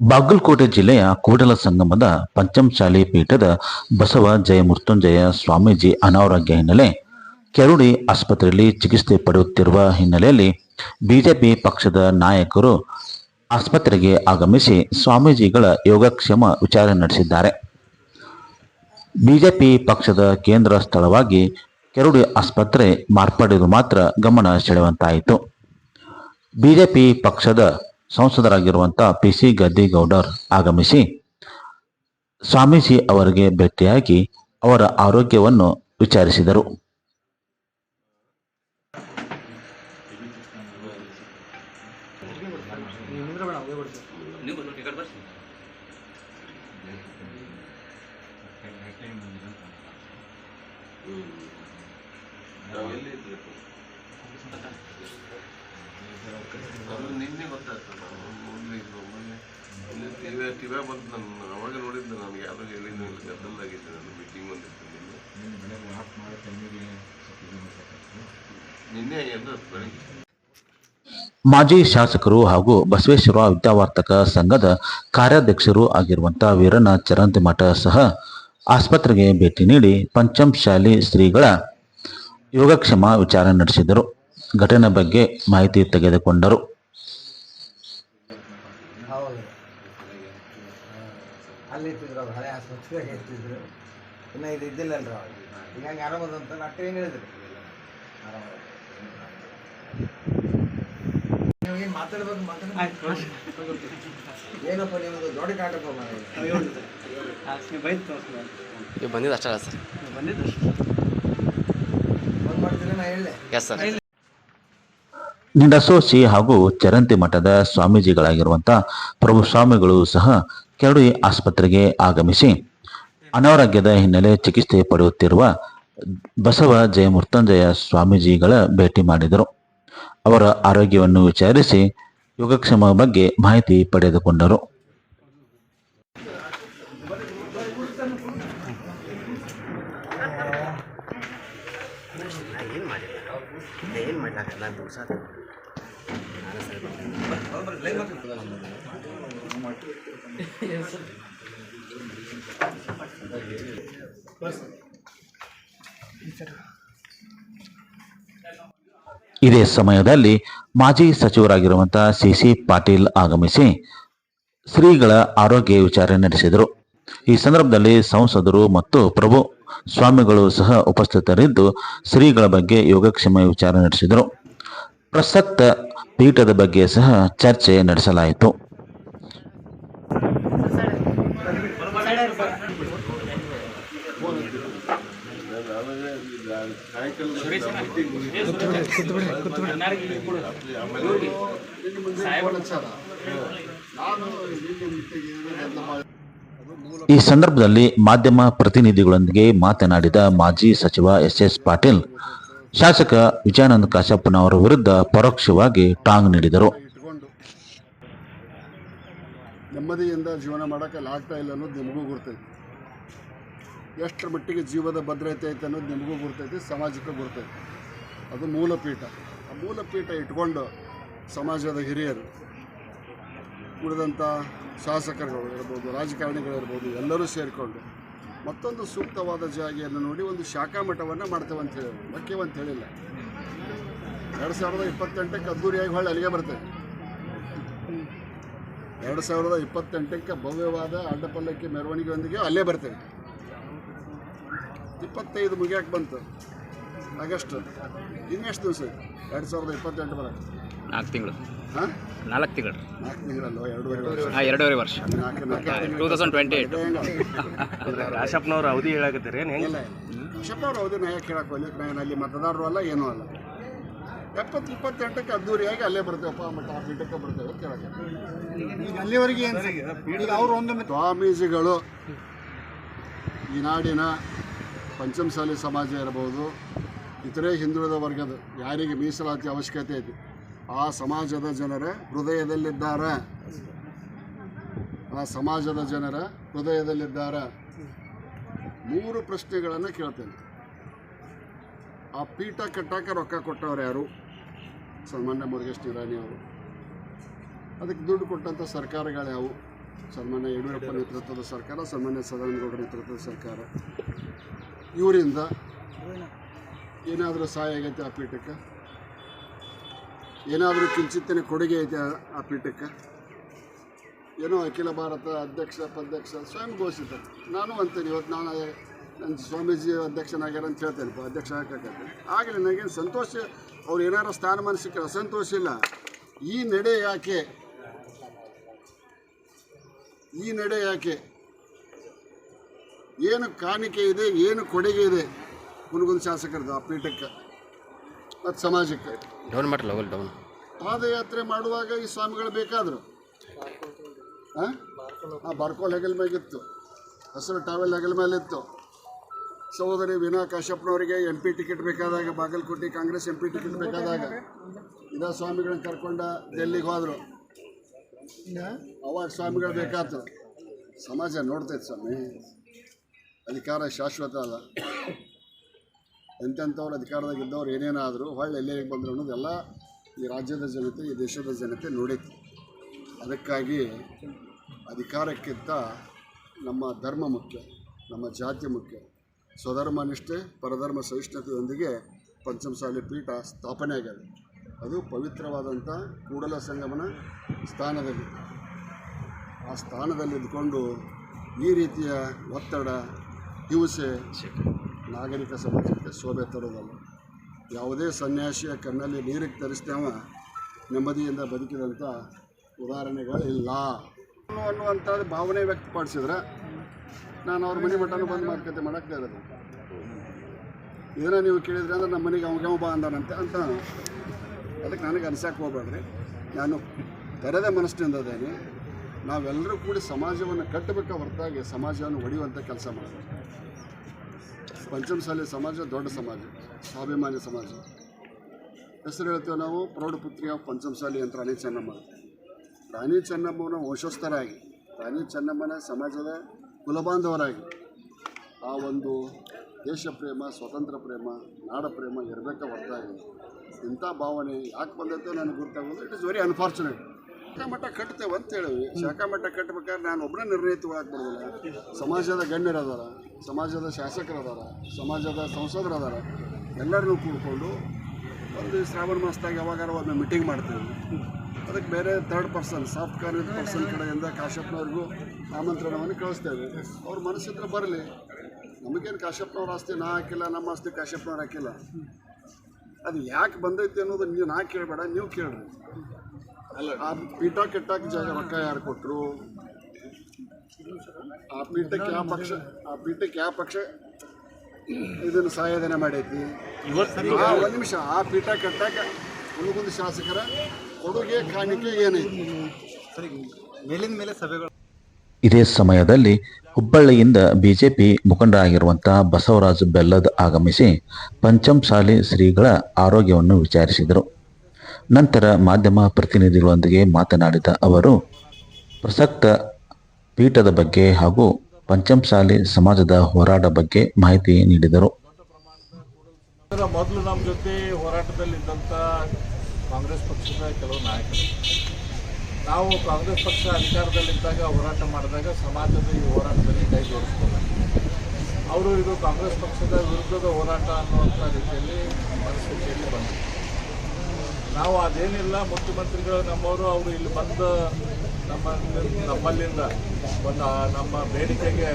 ಬಾಗಲಕೋಟೆ ಜಿಲ್ಲೆಯ ಕೂಡಲ ಸಂಗಮದ ಪಂಚಮಶಾಲಿ ಪೀಠದ ಬಸವ ಜಯ ಮೃತ್ಯುಂಜಯ ಸ್ವಾಮೀಜಿ ಅನಾರೋಗ್ಯ ಹಿನ್ನೆಲೆ ಕೆರುಡಿ ಆಸ್ಪತ್ರೆಯಲ್ಲಿ ಚಿಕಿತ್ಸೆ ಪಡೆಯುತ್ತಿರುವ ಹಿನ್ನೆಲೆಯಲ್ಲಿ ಬಿಜೆಪಿ ಪಕ್ಷದ ನಾಯಕರು ಆಸ್ಪತ್ರೆಗೆ ಆಗಮಿಸಿ ಸ್ವಾಮೀಜಿಗಳ ಯೋಗಕ್ಷೇಮ ವಿಚಾರ ನಡೆಸಿದ್ದಾರೆ. ಬಿಜೆಪಿ ಪಕ್ಷದ ಕೇಂದ್ರ ಸ್ಥಳವಾಗಿ ಕೆರುಡಿ ಆಸ್ಪತ್ರೆ ಮಾರ್ಪಡಿದು ಮಾತ್ರ ಗಮನ ಸೆಳೆಯುವಂತಾಯಿತು. ಬಿಜೆಪಿ ಪಕ್ಷದ ಸಂಸದರಾಗಿರುವಂಥ ಪಿ ಸಿ ಗದ್ದಿಗೌಡರ್ ಆಗಮಿಸಿ ಸ್ವಾಮೀಜಿ ಅವರಿಗೆ ಭೇಟಿಯಾಗಿ ಅವರ ಆರೋಗ್ಯವನ್ನು ವಿಚಾರಿಸಿದರು ಅದು ನಿನ್ನೆ ಗೊತ್ತಾಯ್ತು ನಾನು ನೋಡ್ಲಿಲ್ಲ ಮೊನ್ನೆ ಇಲ್ಲಿ ಟಿವಿ ಬಂದು ನಾನು ಅವಾಗ ನೋಡಿದ್ದೆ ನಾನು ಯಾರು ಹೇಳಿದ್ದು ಇಲ್ಲಿ ಗದ್ದಲ್ದಾಗಿದ್ದೆ ನಾನು ಮೀಟಿಂಗ್ ಬಂದಿರ್ತೀನಿ ನಿನ್ನೆ ನಿನ್ನೆ ಏನು ಬೆಳಿಗ್ಗೆ ಮಾಜಿ ಶಾಸಕರು ಹಾಗೂ ಬಸವೇಶ್ವರ ವಿದ್ಯಾವರ್ತಕ ಸಂಘದ ಕಾರ್ಯಾಧ್ಯಕ್ಷರು ಆಗಿರುವಂತಹ ವೀರನ ಚರಂತಿಮಠ ಸಹ ಆಸ್ಪತ್ರೆಗೆ ಭೇಟಿ ನೀಡಿ ಪಂಚಮಶಾಲಿ ಶ್ರೀಗಳ ಯೋಗಕ್ಷೇಮ ವಿಚಾರಣೆ ನಡೆಸಿದರು. ಘಟನೆ ಬಗ್ಗೆ ಮಾಹಿತಿ ತೆಗೆದುಕೊಂಡರು. ಅವ್ರು ಹೇಳ್ತಿದ್ರು. ಇನ್ನು ಇದು ಇದ್ದಿಲ್ಲಲ್ರಿ ಆರಾಮದಂತ ಅಟ್ಟು ಏನು ಹೇಳಿದ್ರು. ಆರಾಮ ನಿಮಗೆ ಮಾತಾಡ್ಬೇಕು ಮಾತಾಡ ಏನಪ್ಪ ನಿಮ್ಮದು ದೊಡ್ಡ ಕಾಟಪ್ಪ ಮನೆ? ನೀವು ಬಂದಿದ್ದು ಅಷ್ಟೇ ಅಲ್ಲ ಸರ್. ಫೋನ್ ಮಾಡ್ತೀರಿ ನಾ ಹೇಳಲೆ ಎಸ್ ಸರ್ ನಿಂಡಸೋಸಿ ಹಾಗೂ ಚರಂತಿ ಮಠದ ಸ್ವಾಮೀಜಿಗಳಾಗಿರುವಂತಹ ಪ್ರಭು ಸ್ವಾಮಿಗಳು ಸಹ ಕೆರಡಿ ಆಸ್ಪತ್ರೆಗೆ ಆಗಮಿಸಿ ಅನಾರೋಗ್ಯದ ಹಿನ್ನೆಲೆ ಚಿಕಿತ್ಸೆ ಪಡೆಯುತ್ತಿರುವ ಬಸವ ಜಯಮೃತ್ಯುಂಜಯ ಸ್ವಾಮೀಜಿಗಳ ಭೇಟಿ ಮಾಡಿದರು. ಅವರ ಆರೋಗ್ಯವನ್ನು ವಿಚಾರಿಸಿ ಯೋಗಕ್ಷೇಮ ಬಗ್ಗೆ ಮಾಹಿತಿ ಪಡೆದುಕೊಂಡರು. ಇದೇ ಸಮಯದಲ್ಲಿ ಮಾಜಿ ಸಚಿವರಾಗಿರುವಂತಹ ಸಿ ಸಿ ಪಾಟೀಲ್ ಆಗಮಿಸಿ ಶ್ರೀಗಳ ಆರೋಗ್ಯ ವಿಚಾರಣೆ ನಡೆಸಿದರು. ಈ ಸಂದರ್ಭದಲ್ಲಿ ಸಂಸದರು ಮತ್ತು ಪ್ರಭು ಸ್ವಾಮಿಗಳು ಸಹ ಉಪಸ್ಥಿತರಿದ್ದು ಶ್ರೀಗಳ ಬಗ್ಗೆ ಯೋಗಕ್ಷೇಮ ವಿಚಾರ ನಡೆಸಿದರು. ಪ್ರಸಕ್ತ ಪೀಠದ ಬಗ್ಗೆ ಸಹ ಚರ್ಚೆ ನಡೆಸಲಾಯಿತು. ಈ ಸಂದರ್ಭದಲ್ಲಿ ಮಾಧ್ಯಮ ಪ್ರತಿನಿಧಿಗಳೊಂದಿಗೆ ಮಾತನಾಡಿದ ಮಾಜಿ ಸಚಿವ ಎಸ್ ಎಸ್ ಪಾಟೀಲ್, ಶಾಸಕ ವಿಜಯಾನಂದ ಕಾಶಪ್ಪನವರ ವಿರುದ್ಧ ಪರೋಕ್ಷವಾಗಿ ಟಾಂಗ್ ನೀಡಿದರು. ನೆಮ್ಮದಿಯಿಂದ ಜೀವನ ಮಾಡೋಕ್ಕಲ್ಲಿ ಲಾಗ್ತಾ ಇಲ್ಲ ಅನ್ನೋದು ನಿಮಗೂ ಗುರ್ತೈತಿ ಎಷ್ಟರ ಮಟ್ಟಿಗೆ ಜೀವದ ಭದ್ರತೆ ಐತೆ ಅನ್ನೋದು ನಿಮಗೂ ಗುರ್ತೈತಿ, ಸಮಾಜಕ್ಕೂ ಗುರ್ತೈತಿ. ಅದು ಮೂಲಪೀಠ. ಆ ಮೂಲಪೀಠ ಇಟ್ಕೊಂಡು ಸಮಾಜದ ಹಿರಿಯರು, ಉಳಿದಂಥ ಶಾಸಕರುಗಳು ಇರ್ಬೋದು ರಾಜಕಾರಣಿಗಳಿರ್ಬೋದು, ಎಲ್ಲರೂ ಸೇರಿಕೊಂಡು ಮತ್ತೊಂದು ಸೂಕ್ತವಾದ ಜಾಗೆಯನ್ನು ನೋಡಿ ಒಂದು ಶಾಖಾ ಮಠವನ್ನು ಮಾಡ್ತೇವೆ ಅಂತ ಹೇಳಿ ಮುಖ್ಯವಂತ ಅಂತ ಹೇಳಿಲ್ಲ. ಎರಡು ಸಾವಿರದ ಇಪ್ಪತ್ತೆಂಟಕ್ಕೆ ಅದ್ದೂರಿಯಾಗಿ ಹೊಳ್ಳಿ ಅಲ್ಲಿಗೆ ಬರ್ತೇವೆ. ಎರಡು ಸಾವಿರದ ಇಪ್ಪತ್ತೆಂಟಕ್ಕೆ ಭವ್ಯವಾದ ಅಡ್ಡಪಲ್ಲಕ್ಕಿ ಮೆರವಣಿಗೆಯೊಂದಿಗೆ ಅಲ್ಲೇ ಬರ್ತೇವೆ. ಇಪ್ಪತ್ತೈದು ಮುಗಿಯಕ್ಕೆ ಬಂತು. ಆಗಸ್ಟ್. ಇನ್ನೆಷ್ಟು ದಿವಸ ಎರಡು ಸಾವಿರದ ಇಪ್ಪತ್ತೆಂಟು ಬರಕ್ಕೆ. ನಾಲ್ಕು ತಿಂಗಳು. ಹಾಂ? ನಾಲ್ಕು ತಿಂಗಳು. ನಾಲ್ಕು ತಿಂಗಳಲ್ವ? ಎರಡೂವರೆ ವರ್ಷ. ಹಾಂ ಎರಡೂವರೆ ವರ್ಷ. ನಾಲ್ಕು ನಾಲ್ಕು ಟೂ ತೌಸಂಡ್ ಟ್ವೆಂಟಿ ಏಯ್ಟ್ ರಾಶಪ್ಪನವ್ರ ಅವಧಿ ಹೇಳಕತ್ತೀರಿ? ಏನು ಇಲ್ಲ ಅವ್ರು ಅವಧಿ ನಾಯಕ ಹೇಳಕ್ಕೆ ಹೋಗ್ಲಿಕ್ಕೆ ನಾನು ಅಲ್ಲಿ ಮತದಾರರು ಅಲ್ಲ ಏನೂ ಅಲ್ಲ. ಎಪ್ಪತ್ತು ಇಪ್ಪತ್ತೆಂಟಕ್ಕೆ ಅದ್ದೂರಿಯಾಗಿ ಅಲ್ಲೇ ಬರ್ತೇವಪ್ಪ ಮತ್ತು ಆ ಪೀಠಕ್ಕೆ ಬರ್ತೇವೆ ಕೇಳಕ್ಕೆ. ಈಗ ಅಲ್ಲಿವರೆಗೆ ಏನು? ಅವರು ಅವ್ರು ಒಂದು ಸ್ವಾಮೀಜಿಗಳು ಈ ನಾಡಿನ ಪಂಚಮಸಾಲಿ ಸಮಾಜ ಇರಬಹುದು, ಇತರೆ ಹಿಂದುಳಿದ ವರ್ಗದ ಯಾರಿಗೆ ಮೀಸಲಾತಿ ಅವಶ್ಯಕತೆ ಐತಿ ಆ ಸಮಾಜದ ಜನರ ಹೃದಯದಲ್ಲಿದ್ದಾರೆ. ಆ ಸಮಾಜದ ಜನರ ಹೃದಯದಲ್ಲಿದ್ದಾರೆ. ಮೂರು ಪ್ರಶ್ನೆಗಳನ್ನು ಕೇಳ್ತೇನೆ. ಆ ಪೀಠ ಕಟ್ಟಕ್ಕೆ ರೊಕ್ಕ ಕೊಟ್ಟವ್ರು ಯಾರು? ಸನ್ಮಾನ್ಯ ಮುರುಗೇಶ್ ನಿರಾಣಿ ಅವರು. ಅದಕ್ಕೆ ದುಡ್ಡು ಕೊಟ್ಟಂಥ ಸರ್ಕಾರಗಳು ಯಾವುವು ಸನ್ಮಾನ್ಯ ಯಡಿಯೂರಪ್ಪ ನೇತೃತ್ವದ ಸರ್ಕಾರ, ಸನ್ಮಾನ್ಯ ಸದಾನಂದಗೌಡ ನೇತೃತ್ವದ ಸರ್ಕಾರ. ಇವರಿಂದ ಏನಾದರೂ ಸಹಾಯ ಆಗೈತೆ ಆ ಪೀಠಕ್ಕೆ? ಏನಾದರೂ ಕಿಂಚಿತ್ತಿನ ಕೊಡುಗೆ ಐತೆ ಆ- ಪೀಠಕ್ಕೆ? ಏನೋ ಅಖಿಲ ಭಾರತ ಅಧ್ಯಕ್ಷ ಪದ್ಯಕ್ಷ ಸ್ವಯಂ ಘೋಷಿತ. ನಾನು ಅಂತೇನೆ, ಇವತ್ತು ನಾನು ನನ್ನ ಸ್ವಾಮೀಜಿ ಅಧ್ಯಕ್ಷನಾಗ್ಯಾರ ಅಂತ ಹೇಳ್ತೇನೆ ಅಧ್ಯಕ್ಷ ಹಾಕಕ್ಕೆ ಆಗಲಿ, ನನಗೇನು ಸಂತೋಷ, ಅವ್ರು ಏನಾರು ಸ್ಥಾನಮಾನ ಸಿಕ್ಕರೆ ಅಸಂತೋಷ ಇಲ್ಲ. ಈ ನಡೆ ಯಾಕೆ? ಈ ನಡೆ ಯಾಕೆ? ಏನು ಕಾಣಿಕೆ ಇದೆ ಏನು ಕೊಡುಗೆ ಇದೆ ಮುನಗುಂದ ಶಾಸಕರದ್ದು ಆ ಪೀಠಕ್ಕೆ ಮತ್ತು ಸಮಾಜಕ್ಕೆ. ಡೌನ್ ಮಾಡಲ್ಲ ಲವಲ್ ಡೌನ್. ಪಾದಯಾತ್ರೆ ಮಾಡುವಾಗ ಈ ಸ್ವಾಮಿಗಳು ಬೇಕಾದರು. ಹಾಂ ಬಾರ್ಕೋಲ್ ಹೆಗಲ್ ಮ್ಯಾಗಿತ್ತು. ಹಸಿರು ಟಾವೆಲ್ ಹೆಗಲ್ ಮೇಲಿತ್ತು ಸಹೋದರಿ ವಿನಾ ಕಾಶ್ಯಪ್ನವರಿಗೆ ಎಂ ಪಿ ಟಿಕೆಟ್ ಬೇಕಾದಾಗ Bagalkote Congress M P ticket ಬೇಕಾದಾಗ ಇದ ಸ್ವಾಮಿಗಳನ್ನ ಕರ್ಕೊಂಡ ಡೆಲ್ಲಿಗೆ ಹೋದರು. ಅವಾಗ ಸ್ವಾಮಿಗಳು ಬೇಕಾಯ್ತು ಸಮಾಜ ನೋಡ್ತೈತೆ ಸ್ವಾಮಿ. ಅಧಿಕಾರ ಶಾಶ್ವತ ಅಲ್ಲ. ಎಂತೆಂಥವ್ರು ಅಧಿಕಾರದಾಗ ಇದ್ದವ್ರು ಏನೇನಾದರೂ ಹೊಳ್ಳಿ ಎಲ್ಲೇ ಬಂದರು ಅನ್ನೋದೆಲ್ಲ ಈ ರಾಜ್ಯದ ಜನತೆ, ಈ ದೇಶದ ಜನತೆ ನೋಡೈತಿ ಅದಕ್ಕಾಗಿ ಅಧಿಕಾರಕ್ಕಿಂತ ನಮ್ಮ ಧರ್ಮ ಮುಖ್ಯ, ನಮ್ಮ ಜಾತಿ ಮುಖ್ಯ. ಸ್ವಧರ್ಮ ನಿಷ್ಠೆ, ಪರಧರ್ಮ ಸಹಿಷ್ಣುತೆಯೊಂದಿಗೆ ಪಂಚಮಸಾಲಿ ಪೀಠ ಸ್ಥಾಪನೆ ಆಗ್ಯದ ಅದು ಪವಿತ್ರವಾದಂಥ ಕೂಡಲ ಸಂಗಮನ ಸ್ಥಾನದಲ್ಲಿ. ಆ ಸ್ಥಾನದಲ್ಲಿದ್ದುಕೊಂಡು ಈ ರೀತಿಯ ಒತ್ತಡ ಹಿಂಸೆ ನಾಗರಿಕ ಸಮಾಜಕ್ಕೆ ಶೋಭೆ ತರೋದಲ್ಲ ಯಾವುದೇ ಸನ್ಯಾಸಿಯ ಕಣ್ಣಲ್ಲಿ ನೀರಿಗೆ ತರಿಸ್ತೇವ ನೆಮ್ಮದಿಯಿಂದ ಬದುಕಿದಂಥ ಉದಾಹರಣೆಗಳಿಲ್ಲ. ಅನ್ನೋ- ಅನ್ನುವಂಥದ್ದು ಭಾವನೆ ವ್ಯಕ್ತಪಡಿಸಿದ್ರೆ ನಾನು ಅವ್ರ ಮನೆ ಮಟ್ಟನೂ ಬಂದು ಮಾತುಕತೆ ಮಾಡೋಕ್ಕೆ ಇರೋದು. ಇದನ್ನ ನೀವು ಕೇಳಿದ್ರೆ ಅಂದ್ರೆ ನಮ್ಮ ಮನೆಗೆ ಅವಾಗ ಬಾ ಅಂದಾನಂತೆ ಅಂತ ಅದಕ್ಕೆ ನನಗೆ ಅನ್ಸಕ್ಕೆ ಹೋಗ್ಬೇಡ್ರಿ. ನಾನು ತೆರೆದ ಮನಸ್ಸಿನಿಂದ ಅದೇನೆ ನಾವೆಲ್ಲರೂ ಕೂಡಿ ಸಮಾಜವನ್ನು ಕಟ್ಟಬೇಕ ಹೊರತಾಗಿ ಸಮಾಜವನ್ನು ಹೊಡೆಯುವಂಥ ಕೆಲಸ ಮಾಡಬೇಕು ಪಂಚಮಸಾಲಿ ಸಮಾಜ, ದೊಡ್ಡ ಸಮಾಜ, ಸ್ವಾಭಿಮಾನಿ ಸಮಾಜ. ಹೆಸರು ಹೇಳ್ತೇವೆ ನಾವು ಪ್ರೌಢಪುತ್ರಿ ಆಫ್ ಪಂಚಮಸಾಲಿ ಅಂತ ರಾಣಿ ಚೆನ್ನಮ್ಮ. ರಾಣಿ ಚೆನ್ನಮ್ಮನ ವಂಶಸ್ಥರಾಗಿ, ರಾಣಿ ಚೆನ್ನಮ್ಮನ ಸಮಾಜದ ಕುಲಬಾಂಧವರಾಗಿ, ಆ ಒಂದು ದೇಶ ಪ್ರೇಮ, ಸ್ವತಂತ್ರ ಪ್ರೇಮ, ನಾಡ ಪ್ರೇಮ ಇರಬೇಕ ಹೊರತಾಗಿ. ಇಂಥ ಭಾವನೆ ಯಾಕೆ ಬಂದೈತೆ ನನಗೆ ಗೊತ್ತಾಗೋದು ಇಟ್ ಇಸ್ ವೆರಿ ಅನ್ಫಾರ್ಚುನೇಟ್ ಮಠ ಕಟ್ತೇವೆ ಅಂತ ಹೇಳಿವಿ ಶಾಖಾ ಮಠ ಕಟ್ಬೇಕಾದ್ರೆ ನಾನು ಒಬ್ಬನೇ ನಿರ್ಣಯ ಬರೋದಿಲ್ಲ ಸಮಾಜದ ಗಣ್ಯರು ಅದಾರ ಸಮಾಜದ ಶಾಸಕರು ಅದಾರ ಸಮಾಜದ ಸಂಸದರು ಅದಾರ ಎಲ್ಲರನ್ನೂ ಕೂಡ್ಕೊಂಡು ಒಂದು ಶ್ರಾವಣ ಮಾಸದಾಗ ಯಾವಾಗಾರ ಒಮ್ಮೆ ಮೀಟಿಂಗ್ ಮಾಡ್ತೀವಿ. ಅದಕ್ಕೆ ಬೇರೆ third person soft corner person ಕಡೆಯಿಂದ ಕಾಶ್ಯಪ್ನವ್ರಿಗೂ ಆಮಂತ್ರಣವನ್ನು ಕಳಿಸ್ತೇವೆ. ಅವ್ರ ಮನಸ್ಸಿದ್ರೆ ಬರಲಿ. ನಮಗೇನು ಕಾಶ್ಯಪ್ನವ್ರ ಆಸ್ತಿ ನಾ ಹಾಕಿಲ್ಲ, ನಮ್ಮ ಆಸ್ತಿ ಕಾಶ್ಯಪ್ನವ್ರು ಹಾಕಿಲ್ಲ. ಅದು ಯಾಕೆ ಬಂದೈತಿ ಅನ್ನೋದು ನೀವು ನಾ ಕೇಳಬೇಡ, ನೀವು ಕೇಳ್ರಿ. ಆ ಪೀಠ ಕೆಟ್ಟಾಕ ಜಾಗ ರೊಕ್ಕ ಯಾರು ಕೊಟ್ಟರು ಆ ಪೀಠಕ್ಕೆ ಯಾವ ಪಕ್ಷ ಆ ಪೀಠಕ್ಕೆ ಯಾವ ಪಕ್ಷ ಇದನ್ನು ಸಹಾಯಧನ ಮಾಡೈತಿ? ಆ ಒಂದು ನಿಮಿಷ ಆ ಪೀಠ ಕಟ್ಟಾಕ ಹುಣಗುಂದ ಶಾಸಕರ ಕೊಡುಗೆ ಕಾಣಿಕೆ ಏನೈತಿ? ಮೇಲಿಂದ ಮೇಲೆ ಸಭೆಗಳು. ಇದೇ ಸಮಯದಲ್ಲಿ ಹುಬ್ಬಳ್ಳಿಯಿಂದ ಬಿಜೆಪಿ ಮುಖಂಡರಾಗಿರುವಂತಹ ಬಸವರಾಜ ಬೆಲ್ಲದ್ ಆಗಮಿಸಿ ಪಂಚಮಸಾಲಿ ಶ್ರೀಗಳ ಆರೋಗ್ಯವನ್ನು ವಿಚಾರಿಸಿದರು. ನಂತರ ಮಾಧ್ಯಮ ಪ್ರತಿನಿಧಿಗಳೊಂದಿಗೆ ಮಾತನಾಡಿದ ಅವರು, ಪ್ರಸಕ್ತ ಪೀಠದ ಬಗ್ಗೆ ಹಾಗೂ ಪಂಚಮಸಾಲಿ ಸಮಾಜದ ಹೋರಾಟ ಬಗ್ಗೆ ಮಾಹಿತಿ ನೀಡಿದರು. ಮೊದಲು ನಮ್ಮ ಜೊತೆ ಹೋರಾಟದಲ್ಲಿದ್ದಂಥ ಕಾಂಗ್ರೆಸ್ ಪಕ್ಷದ ಕೆಲವು ನಾಯಕರು. ನಾವು ಕಾಂಗ್ರೆಸ್ ಪಕ್ಷ ಅಧಿಕಾರದಲ್ಲಿದ್ದಾಗ, ಹೋರಾಟ ಮಾಡಿದಾಗ ಸಮಾಜದ ಈ ಹೋರಾಟದಲ್ಲಿ ಕೈ ಜೋಡಿಸ್ಕೊಂಡ ಅವರು ಇದು ಕಾಂಗ್ರೆಸ್ ಪಕ್ಷದ ವಿರುದ್ಧದ ಹೋರಾಟ ಅನ್ನುವಂಥ ರೀತಿಯಲ್ಲಿ ಮನಸ್ಸು ನಾವು ಅದೇನಿಲ್ಲ ಮುಖ್ಯಮಂತ್ರಿಗಳು ನಮ್ಮವರು, ಅವರು ಇಲ್ಲಿ ಬಂದು ನಮ್ಮ ನಮ್ಮಲ್ಲಿಂದ ಒಂದು ನಮ್ಮ ಬೇಡಿಕೆಗೆ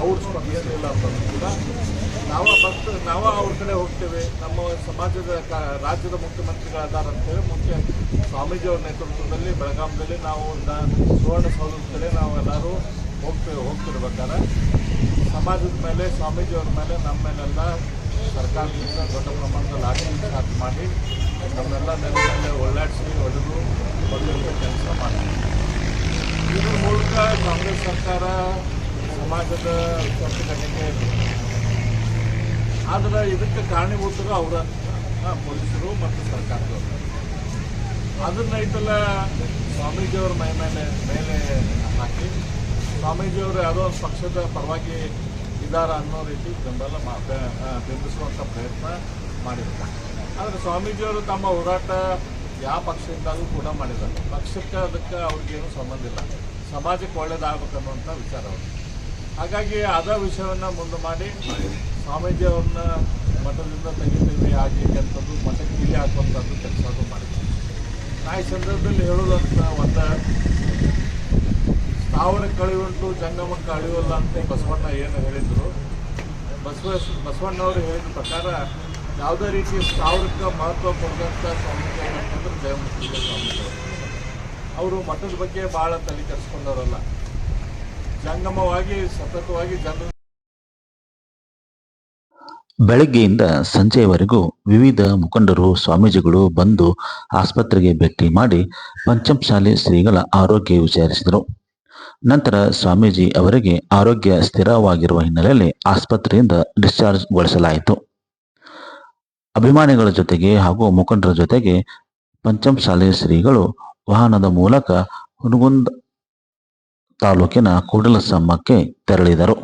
ಅವ್ರು ಸ್ಪಂದಿಸಲಿಲ್ಲ ಅಂತಂದ್ರೆ ನಾವು ಬಂದು, ನಾವು ಅವ್ರ ಕಡೆ ಹೋಗ್ತೇವೆ. ನಮ್ಮ ಸಮಾಜದ ರಾಜ್ಯದ ಮುಖ್ಯಮಂತ್ರಿಗಳಾದಾರಂತೇಳಿ ಮುಖ್ಯ ಸ್ವಾಮೀಜಿಯವ್ರ ನೇತೃತ್ವದಲ್ಲಿ ಬೆಳಗಾಂದಲ್ಲಿ ನಾವು ಒಂದು ಸುವರ್ಣಸೌಧದ ಕಡೆ ನಾವೆಲ್ಲರೂ ಹೋಗ್ತೇವೆ, ಹೋಗ್ತಿರ್ಬೇಕಾದ್ರೆ. ಸಮಾಜದ ಮೇಲೆ, ಸ್ವಾಮೀಜಿಯವ್ರ ಮೇಲೆ ನಮ್ಮ ಮೇಲೆಲ್ಲ ಸರ್ಕಾರದಿಂದ ದೊಡ್ಡ ಪ್ರಮಾಣದ ಲಾಠಿ ಚಾರ್ಜ್ ಮಾಡಿ, ನಮ್ಮೆಲ್ಲ ನೆಲೆ ಮೇಲೆ ಒಳ್ಳಾಡಿಸಿ ಹೊಡೆದು ಕೊಡುವಂಥ ಕೆಲಸ ಮಾಡಿ. ಇದ್ರ ಮೂಲಕ ಕಾಂಗ್ರೆಸ್ ಸರ್ಕಾರ ಸಮಾಜದ ಕಟ್ಟುಕಟ್ಟಿಗೆ ಆದರೆ ಇದಕ್ಕೆ ಕಾರಣೀಭೂತರು ಅವರ ಪೊಲೀಸರು ಮತ್ತು ಸರ್ಕಾರದವರು. ಅದನ್ನ ಐತಲ್ಲ ಸ್ವಾಮೀಜಿಯವರ ಮೈ ಮೇಲೆ ಮೇಲೆ ಹಾಕಿ ಸ್ವಾಮೀಜಿಯವರು ಯಾವುದೋ ಒಂದು ಪಕ್ಷದ ಪರವಾಗಿ ಇದಾರ ಅನ್ನೋ ರೀತಿ ಬೆಂಬಲ ಮಾ- ಬೆ- ಪ್ರಯತ್ನ ಮಾಡಿದ್ದಾರೆ. ಆದರೆ ಸ್ವಾಮೀಜಿಯವರು ತಮ್ಮ ಹೋರಾಟ ಯಾವ ಪಕ್ಷದಿಂದಾಗೂ ಕೂಡ ಮಾಡಿದ್ದಾರೆ. ಪಕ್ಷಕ್ಕೆ ಅದಕ್ಕೆ ಅವ್ರಿಗೇನು ಸಂಬಂಧ ಇಲ್ಲ. ಸಮಾಜಕ್ಕೆ ಒಳ್ಳೇದಾಗಬೇಕನ್ನುವಂಥ ವಿಚಾರ ಅವರು ಹಾಗಾಗಿ ಅದ ವಿಷಯವನ್ನು ಮುಂದೆ ಮಾಡಿ ಸ್ವಾಮೀಜಿಯವ್ರನ್ನ ಮಠದಿಂದ ತೆಗಿತೀವಿ ಆಗಿ ಅಂತದ್ದು, ಮಠಕ್ಕೆ ಕೀಲಿ ಹಾಕುವಂಥದ್ದು ಕೆಲಸ ಮಾಡಿದ್ದಾರೆ. ನಾ ಈ ಸಂದರ್ಭದಲ್ಲಿ ಹೇಳೋದಂತ ಒಂದು ಸ್ಥಾವರ ಕಳಿವುಂಟು ಜಂಗಮಕ್ಕೆ ಅಳಿವಲ್ಲ ಅಂತ ಬಸವಣ್ಣ ಏನು ಹೇಳಿದ್ರು. ಬಸವ, ಬಸವಣ್ಣವರು ಹೇಳಿದ ಪ್ರಕಾರ ಯಾವುದೇ ರೀತಿ ಸಾವಿರಕ್ಕೆ ಮಹತ್ವ ಕೊಡದಂಥ ಸ್ವಾಮೀಜಿ ಏನಂತಂದ್ರೆ ಜಯಮುಖಿ ಸ್ವಾಮೀಜಿ ಅವರು. ಮಠದ ಬಗ್ಗೆ ಭಾಳ ತಲೆ ಕೆಡಿಸ್ಕೊಂಡವರಲ್ಲ. ಜಂಗಮವಾಗಿ, ಸತತವಾಗಿ ಜನ ಬೆಳಗ್ಗೆಯಿಂದ ಸಂಜೆಯವರೆಗೂ ವಿವಿಧ ಮುಖಂಡರು, ಸ್ವಾಮೀಜಿಗಳು ಬಂದು ಆಸ್ಪತ್ರೆಗೆ ಭೇಟಿ ಮಾಡಿ ಪಂಚಮಸಾಲಿ ಶ್ರೀಗಳ ಆರೋಗ್ಯ ವಿಚಾರಿಸಿದರು. ನಂತರ ಸ್ವಾಮೀಜಿ ಅವರಿಗೆ ಆರೋಗ್ಯ ಸ್ಥಿರವಾಗಿರುವ ಹಿನ್ನೆಲೆಯಲ್ಲಿ ಆಸ್ಪತ್ರೆಯಿಂದ ಡಿಸ್ಚಾರ್ಜ್ಗೊಳಿಸಲಾಯಿತು ಅಭಿಮಾನಿಗಳ ಜೊತೆಗೆ ಹಾಗೂ ಮುಖಂಡರ ಜೊತೆಗೆ ಪಂಚಮಸಾಲಿ ಶ್ರೀಗಳು ವಾಹನದ ಮೂಲಕ ಹುನಗುಂದ ತಾಲೂಕಿನ ಕೂಡಲಸಮ್ಮಕ್ಕೆ ತೆರಳಿದರು.